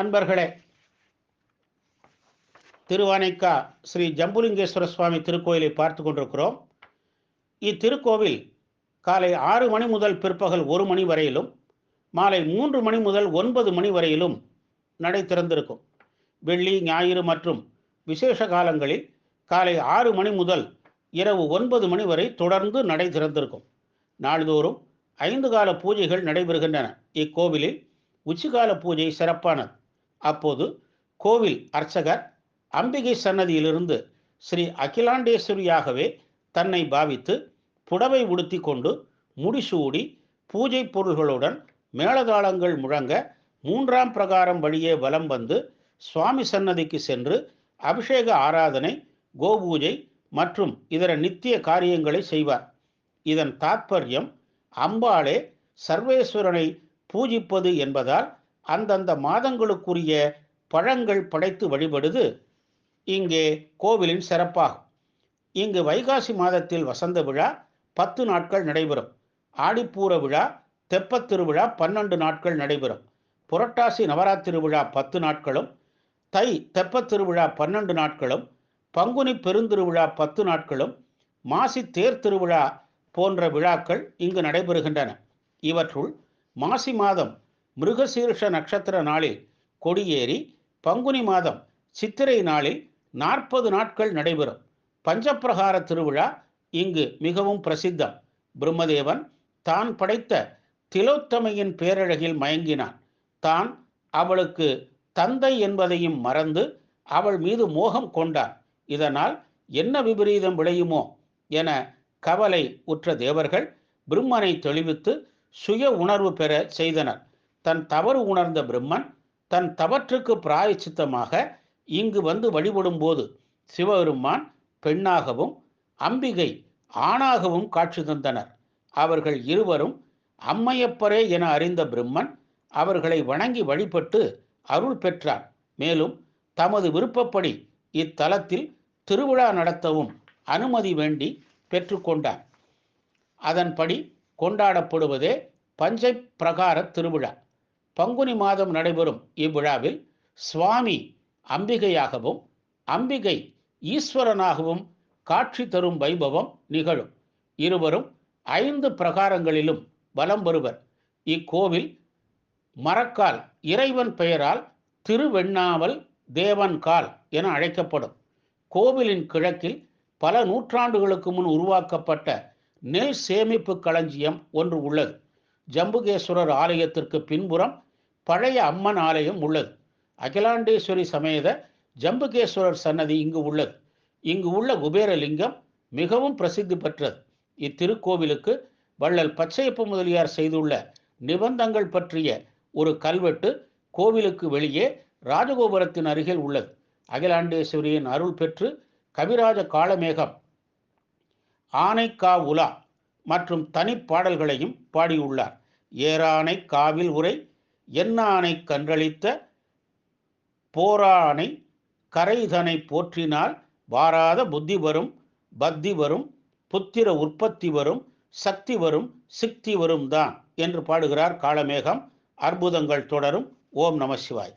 அன்பர்களே திருவானைக்கா ஸ்ரீ ஜம்புலிங்கேஸ்வர சுவாமி திருக்கோயிலை பார்த்து கொண்டிருக்கிறோம். இத்திருக்கோவில் காலை ஆறு மணி முதல் பிற்பகல் ஒரு மணி வரையிலும் மாலை மூன்று மணி முதல் ஒன்பது மணி வரையிலும் நடை திறந்திருக்கும். வெள்ளி ஞாயிறு மற்றும் விசேஷ காலங்களில் காலை ஆறு மணி முதல் இரவு ஒன்பது மணி வரை தொடர்ந்து நடை திறந்திருக்கும். நாள்தோறும் ஐந்து கால பூஜைகள் நடைபெறுகின்றன. இக்கோவிலில் உச்சிகால பூஜை சிறப்பானது. அப்போது கோவில் அர்ச்சகர் அம்பிகை சன்னதியிலிருந்து ஸ்ரீ அகிலாண்டேஸ்வரியாகவே தன்னை பாவித்து புடவை உடுத்தி கொண்டு முடிசூடி பூஜை பொருள்களுடன் மேளதாளங்கள் முழங்க மூன்றாம் பிரகாரம் வழியே வலம் வந்து சுவாமி சன்னதிக்கு சென்று அபிஷேக ஆராதனை கோபூஜை மற்றும் இதர நித்திய காரியங்களை செய்வார். இதன் தாத்பரியம் அம்பாளே சர்வேஸ்வரனை பூஜிப்பது என்பதால் அந்தந்த மாதங்களுக்குரிய பழங்கள் படைத்து வழிபடுது. இங்கே கோவிலின் சிறப்பாகும். இங்கு வைகாசி மாதத்தில் வசந்த விழா பத்து நாட்கள் நடைபெறும். ஆடிப்பூர விழா தெப்பத் திருவிழா பன்னெண்டு நாட்கள் நடைபெறும். புரட்டாசி நவராத்திரி விழா பத்து நாட்களும் தை தெப்பத் திருவிழா பன்னெண்டு நாட்களும் பங்குனி பெருந்திருவிழா பத்து நாட்களும் மாசி தேர் திருவிழா போன்ற விழாக்கள் இங்கு நடைபெறுகின்றன. இவற்றுள் மாசி மாதம் மிருகசீர்ஷ நட்சத்திர நாளில் கொடியேறி பங்குனி மாதம் சித்திரை நாளில் நாற்பது நாட்கள் நடைபெறும். பஞ்சப்பிரகார திருவிழா இங்கு மிகவும் பிரசித்தம். பிரம்மதேவன் தான் படைத்த திலோத்தமையின் பேரழகில் மயங்கினான். தான் அவளுக்கு தந்தை என்பதையும் மறந்து அவள் மீது மோகம் கொண்டான். இதனால் என்ன விபரீதம் விளையுமோ என கவலை உற்ற தேவர்கள் பிரம்மனை தெளிவித்து சுய உணர்வு பெற செய்தனர். தன் தவறு உணர்ந்த பிரம்மன் தன் தவற்றுக்கு பிராயச்சித்தமாக இங்கு வந்து வழிபடும் போது சிவபெருமான் பெண்ணாகவும் அம்பிகை ஆணாகவும் காட்சி தந்தனர். அவர்கள் இருவரும் அம்மையப்பரே என அறிந்த பிரம்மன் அவர்களை வணங்கி வழிபட்டு அருள் பெற்றார். மேலும் தமது விருப்பப்படி இத்தலத்தில் திருவிழா நடத்தவும் அனுமதி வேண்டி பெற்றுக்கொண்டார் அதன்படி கொண்டாடப்படுவதே பஞ்சை பிரகார திருவிழா. பங்குனி மாதம் நடைபெறும் இவ்விழாவில் சுவாமி அம்பிகையாகவும் அம்பிகை ஈஸ்வரனாகவும் காட்சி தரும் வைபவம் நிகழும். இருவரும் ஐந்து பிரகாரங்களிலும் வலம் வருவர். இக்கோவில் மரக்கால் இறைவன் பெயரால் திருவெண்ணாவல் தேவன்கால் என அழைக்கப்படும். கோவிலின் கிழக்கில் பல நூற்றாண்டுகளுக்கு முன் உருவாக்கப்பட்ட நெல் சேமிப்பு களஞ்சியம் ஒன்று உள்ளது. ஜம்புகேஸ்வரர் ஆலயத்திற்கு பின்புறம் பழைய அம்மன் ஆலயம் உள்ளது. அகிலாண்டேஸ்வரி சமேத ஜம்புகேஸ்வரர் சன்னதி இங்கு உள்ளது. இங்கு உள்ள குபேரலிங்கம் மிகவும் பிரசித்தி பெற்றது. இத்திருக்கோவிலுக்கு வள்ளல் பச்சையப்ப முதலியார் செய்துள்ள நிபந்தங்கள் பற்றிய ஒரு கல்வெட்டு கோவிலுக்கு வெளியே ராஜகோபுரத்தின் அருகில் உள்ளது. அகிலாண்டேஸ்வரியின் அருள் பெற்று கவிராஜ காளமேகம் ஆனைக்கா உலா மற்றும் தனிப்பாடல்களையும் பாடியுள்ளார். ஏரானை காவில் உரை எண்ணானை கன்றளித்த போரானை கரைதனை போற்றினால் வாராத புத்தி வரும் பக்தி வரும் புத்திர உற்பத்தி வரும் சக்தி வரும் சிக்தி வரும் தான் என்று பாடுகிறார் காளமேகம் அற்புதங்கள் தொடரும். ஓம் நம சிவாய்.